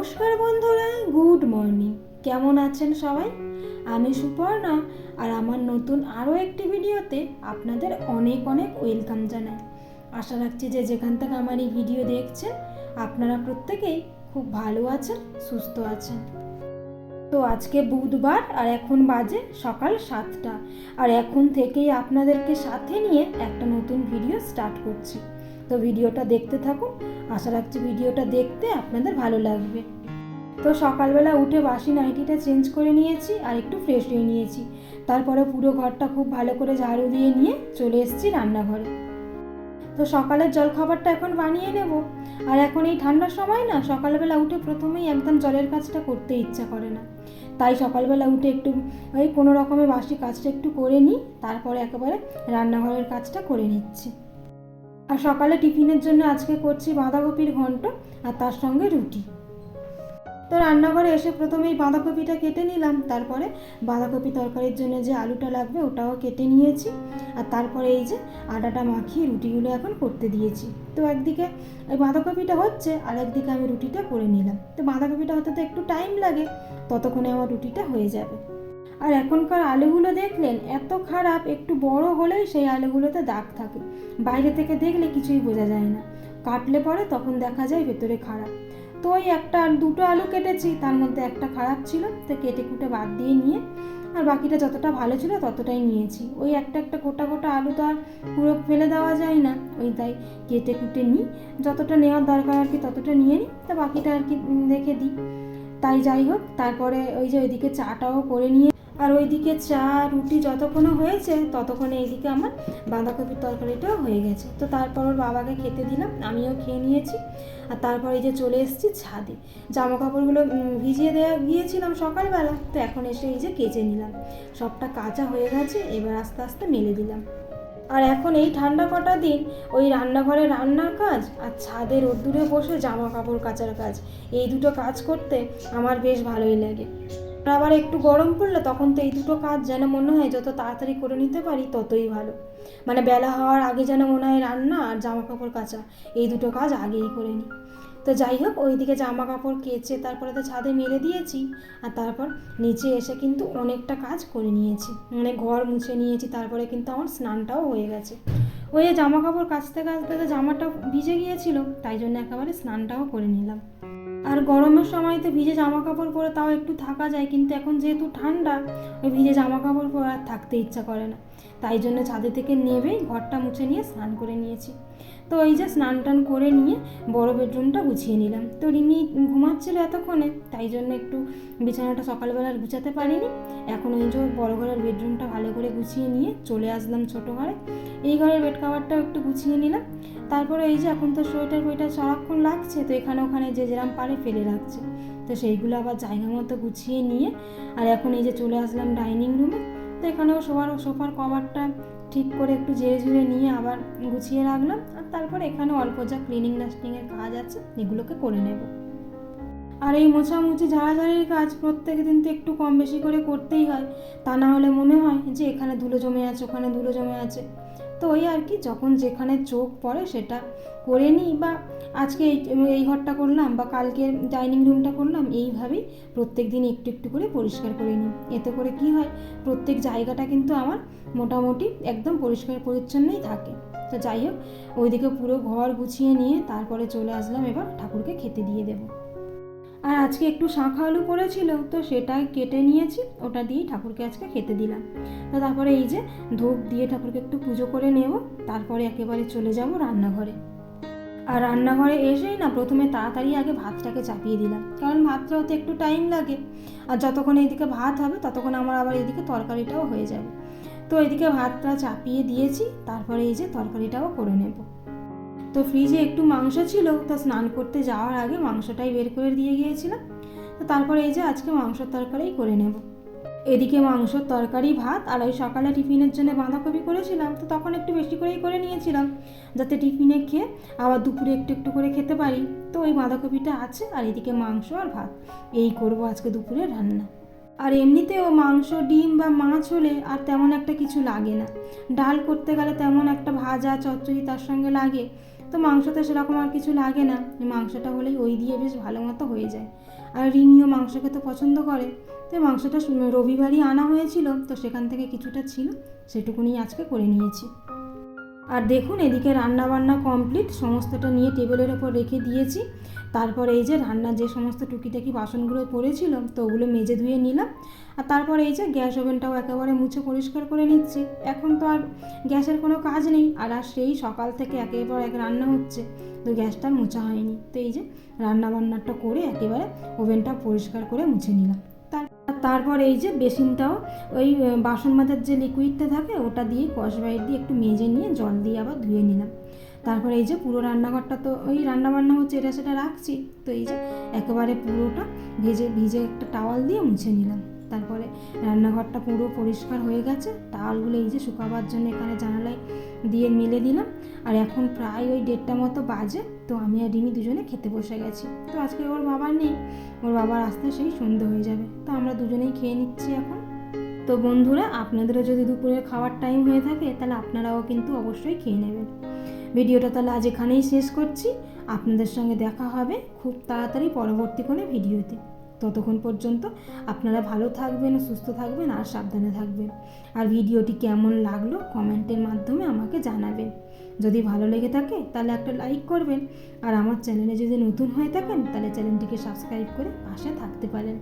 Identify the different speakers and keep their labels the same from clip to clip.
Speaker 1: নমস্কার বন্ধুরা, good morning. কেমন আছেন সবাই? আমি সুপর্ণা, আর আমার নতুন আরও একটি ভিডিওতে আপনাদের অনেক অনেক ওয়েলকাম জানাই। আশা রাখছি যে যেখান থেকে আমার এই ভিডিও দেখছেন, আপনারা প্রত্যেকেই খুব ভালো আছেন, সুস্থ আছেন। তো আজকে বুধবার, আর এখন বাজে সকাল সাতটা। আর এখন থেকেই আপনাদেরকে সাথে নিয়ে একটা নতুন ভিডিও স্টার্ট করছি। তো ভিডিওটা দেখতে থাকুন আশা রাখছি ভিডিওটা দেখতে আপনাদের ভালো লাগবে। তো সকালবেলা উঠে বাসি নাইটিটা চেঞ্জ করে নিয়েছি আর একটু ফ্রেশ হয়ে নিয়েছি। তারপরে পুরো ঘরটা খুব ভালো করে ঝাড়ু দিয়ে নিয়ে চলে এসেছি রান্নাঘরে। তো সকালের জলখাবারটা এখন বানিয়ে নেব। আর এখন এই ঠান্ডার সময় না, সকালবেলা উঠে প্রথমেই একদম জলের কাজটা করতে ইচ্ছা করে না। তাই সকালবেলা উঠে একটু ওই কোনো রকমের বাসি কাজটা একটু করে নিই, তারপরে একেবারে রান্নাঘরের কাজটা করে নিচ্ছি। আর সকালে টিফিনের জন্য আজকে করছি বাঁধাকপির ঘন্ট আর তার সঙ্গে রুটি। তো রান্নাঘরে এসে প্রথমেই বাঁধাকপিটা কেটে নিলাম, তারপরে বাঁধাকপি তরকারির জন্য যে আলুটা লাগবে ওটাও কেটে নিয়েছি, আর তারপরে এই যে আটাটা মাখিয়ে রুটিগুলো এখন করতে দিয়েছি। তো একদিকে ওই বাঁধাকপিটা হচ্ছে আর একদিকে আমি রুটিটা করে নিলাম। তো বাঁধাকপিটা হতে তো একটু টাইম লাগে, ততক্ষণে আমার রুটিটা হয়ে যাবে। আর এখনকার আলুগুলো দেখলেন, এত খারাপ, একটু বড় হলেই সেই আলুগুলোতে দাগ থাকে। বাইরে থেকে দেখলে কিছুই বোঝা যায় না। কাটলে পরে তখন দেখা যায় ভেতরে খারাপ। তো ওই একটা, দুটো আলু কেটেছি, তার মধ্যে একটা খারাপ ছিল, তো কেটে কুটে বাদ দিয়ে নিয়ে, আর বাকিটা যতটা ভালো ছিল ততটাই নিয়েছি। ওই একটা একটা গোটা গোটা আলু তো আর পুরো ফেলে দেওয়া যায় না। ওই তাই কেটে কুটে নিই। যতটা নেওয়ার দরকার আর কি ততটা নিয়ে নিই। তা বাকিটা আর কি রেখে দিই। তাই যাই হোক, তারপরে ওই যে ওইদিকে চাটাও করে নিয়ে আর ওইদিকে চা, রুটি যতক্ষণে হয়েছে, ততক্ষণে এইদিকে আমার বাঁধাকপির তরকারিটাও হয়ে গেছে। তো তারপর ওর বাবাকে খেতে দিলাম, আমিও খেয়ে নিয়েছি। আর তারপর এই যে চলে এসেছি ছাদে। জামা কাপড়গুলো ভিজিয়ে দেওয়া গিয়েছিলাম সকালবেলা, তো এখন এসে এই যে কেচে নিলাম। সবটা কাঁচা হয়ে গেছে, এবার আস্তে আস্তে মেলে দিলাম। আর এখন এই ঠান্ডা কটা দিন, ওই রান্নাঘরে রান্নার কাজ আর ছাদে রোদ্দুরে বসে জামা কাপড় কাচার কাজ, এই দুটো কাজ করতে আমার বেশ ভালোই লাগে। আবার একটু গরম পড়লে তখন তো এই দুটো কাজ যেন মনে হয় যত তাড়াতাড়ি করে নিতে পারি ততই ভালো। মানে বেলা হওয়ার আগে যেন মনে হয় রান্না আর জামা কাপড় কাচা, এই দুটো কাজ আগেই করে নিই। তো যাই হোক, ওইদিকে জামা কাপড় কেচে তারপরে তো ছাদে মেলে দিয়েছি, আর তারপর নিচে এসে কিন্তু অনেকটা কাজ করে নিয়েছি। মানে ঘর মুছে নিয়েছি, তারপরে কিন্তু আমার স্নানটাও হয়ে গেছে। ওই জামা কাপড় কাচতে কাচতে তো জামাটা ভিজে গিয়েছিল, তাই জন্য একেবারে স্নানটাও করে নিলাম। আর গরমের সময় তো ভিজে জামা কাপড় পরে তাও একটু থাকা যায়, কিন্তু এখন যেহেতু ঠান্ডা, ওই ভিজে জামা কাপড় পরে আর থাকতে ইচ্ছা করে না। তাই জন্য ছাদে থেকে নেবে, ঘরটা মুছে নিয়ে স্নান করে নিয়েছি। তো এই যে স্নান টান করে নিয়ে বড় বেডরুমটা গুছিয়ে নিলাম। তো রিমি ঘুমাচ্ছিল এতক্ষণে, তাই জন্য একটু বিছানাটা সকালবেলা গুছাতে পারিনি। এখন ওই যে বড় ঘরের বেডরুমটা ভালো করে গুছিয়ে নিয়ে চলে আসলাম ছোট ঘরে। এই ঘরের বেড কাভারটাও একটু গুছিয়ে নিলাম। তারপরে এই যে এখন তো সোয়েটার ফোয়েটার সারাক্ষণ লাগছে, তো এখানে ওখানে যে যেরাম পারে ফেলে রাখছে। তো সেইগুলো আবার জায়গা মতো গুছিয়ে নিয়ে, আর এখন এই যে চলে আসলাম ডাইনিং রুমে। তো এখানেও সোফার সোফার কভারটা ঠিক করে একটু জেরে জুড়ে নিয়ে আবার গুছিয়ে রাখলাম আর তারপর এখানে অল্প যা ক্লিনিং ডাস্টিংয়ের কাজ আছে, এগুলোকে করে নেব। আর এই মোছামুছি ঝাড়াঝাড়ির কাজ প্রত্যেক দিন তো একটু কম বেশি করে করতেই হয়, তা না হলে মনে হয় যে এখানে ধুলো জমে আছে, ওখানে ধুলো জমে আছে। তো ওই আর কি, যখন যেখানে চোখ পড়ে সেটা করে নিই বা আজকে এই এই ঘরটা করলাম বা কালকে ডাইনিং রুমটা করলাম, এইভাবেই প্রত্যেক দিন একটু একটু করে পরিষ্কার করে নিই। এতে করে কি হয়, প্রত্যেক জায়গাটা কিন্তু আমার মোটামুটি একদম পরিষ্কার পরিচ্ছন্নই থাকে। তো যাই হোক, ওইদিকে পুরো ঘর গুছিয়ে নিয়ে তারপরে চলে আসলাম, এবার ঠাকুরকে খেতে দিয়ে দেবো। আর আজকে একটু শাঁখা আলু করেছিল, তো সেটা কেটে নিয়েছি, ওটা দিয়েই ঠাকুরকে আজকে খেতে দিলাম। তো তারপরে এই যে ধূপ দিয়ে ঠাকুরকে একটু পুজো করে নেব, তারপরে একেবারে চলে যাব রান্নাঘরে। আর রান্নাঘরে এসেই না প্রথমে তাড়াতাড়ি আগে ভাতটাকে চাপিয়ে দিলাম, কারণ ভাতটা হতে একটু টাইম লাগে। আর যতক্ষণ এইদিকে ভাত হবে, ততক্ষণ আমার আবার এইদিকে তরকারিটাও হয়ে যাবে। তো এইদিকে ভাতটা চাপিয়ে দিয়েছি, তারপরে এই যে তরকারিটাও করে নেব। তো ফ্রিজে একটু মাংস ছিল, তা স্নান করতে যাওয়ার আগে মাংসটাই বের করে দিয়ে গিয়েছিলাম। তো তারপরে এই যে আজকে মাংসর তরকারিই করে নেব। এদিকে মাংসর তরকারি, ভাত আর ওই সকালে টিফিনের জন্য বাঁধাকপি করেছিলাম, তো তখন একটু বেশি করেই করে নিয়েছিলাম, যাতে টিফিনে খেয়ে আবার দুপুরে একটু একটু করে খেতে পারি। তো ওই বাঁধাকপিটা আছে আর এদিকে মাংস আর ভাত, এই করব আজকে দুপুরে রান্না। আর এমনিতেও মাংস, ডিম বা মাছ হলে আর তেমন একটা কিছু লাগে না। ডাল করতে গেলে তেমন একটা ভাজা, চচ্চড়ি তার সঙ্গে লাগে। তো মাংসতে সেরকম আর কিছু লাগে না। মাংসটা হলেই ওই দিয়ে বেশ ভালো মতো হয়ে যায়। আর রিমিও মাংস খেতে পছন্দ করে। তো মাংসটা রবিবারই আনা হয়েছিল, তো সেখান থেকে কিছুটা ছিল সেটুকুনি আজকে করে নিয়েছি। আর দেখুন, এদিকে রান্না বান্না কমপ্লিট সমস্তটা নিয়ে টেবিলের ওপর রেখে দিয়েছি। তারপর এই যে রান্নার যে সমস্ত টুকিটাকি বাসনগুলো পড়েছিল, তো ওগুলো মেজে ধুয়ে নিলাম। আর তারপর এই যে গ্যাস ওভেনটাও একেবারে মুছে পরিষ্কার করে নিচ্ছি। এখন তো আর গ্যাসের কোনো কাজ নেই, আর আর সেই সকাল থেকে একের পর এক রান্না হচ্ছে। তো গ্যাসটা মোছা হয়নি। তো এই যে রান্না বান্নাটা করে একেবারে ওভেনটা পরিষ্কার করে মুছে নিলাম। তারপর এই যে বেসিনটাও, ওই বাসন মাজার যে লিকুইডটা থাকে, ওটা দিয়ে কষ বাইর দিয়ে একটু মেজে নিয়ে জল দিয়ে আবার ধুয়ে নিলাম। তারপরে এই যে পুরো রান্নাঘরটা তো, ওই রান্নাবান্না হচ্ছে এটা সেটা রাখছি। তো এই যে একেবারে পুরোটা ভেজে, ভিজে একটা টাওয়াল দিয়ে মুছে নিলাম। তারপরে রান্নাঘরটা পুরো পরিষ্কার হয়ে গেছে। টাওয়ালগুলো এই যে শুকাবার জন্য এখানে জানালায় দিয়ে মেলে দিলাম। আর এখন প্রায় ওই দেড়টা মতো বাজে, তো আমি আর রিমি দুজনে খেতে বসে গেছি। তো আজকে ওর বাবা নেই, ওর বাবার আসতে সেই সন্ধে হয়ে যাবে। তো আমরা দুজনেই খেয়ে নিচ্ছি এখন। তো বন্ধুরা, আপনাদেরও যদি দুপুরের খাওয়ার টাইম হয়ে থাকে, তাহলে আপনারাও কিন্তু অবশ্যই খেয়ে নেবেন। ভিডিওটা তাহলে আজ এখানেই শেষ করছি। আপনাদের সঙ্গে দেখা হবে খুব তাড়াতাড়ি পরবর্তী কোনো ভিডিওতে। ততক্ষণ পর্যন্ত আপনারা ভালো থাকবেন, সুস্থ থাকবেন আর সাবধানে থাকবেন। আর ভিডিওটি কেমন লাগল কমেন্টের মাধ্যমে আমাকে জানাবেন। যদি ভালো লেগে থাকে তাহলে একটা লাইক করবেন। আর আমার চ্যানেলে যদি নতুন হয়ে থাকেন তাহলে চ্যানেলটিকে সাবস্ক্রাইব করে পাশে থাকতে পারেন।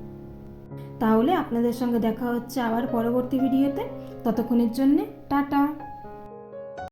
Speaker 1: তাহলে আপনাদের সঙ্গে দেখা হচ্ছে আবার পরবর্তী ভিডিওতে। ততক্ষণের জন্যে টাটা।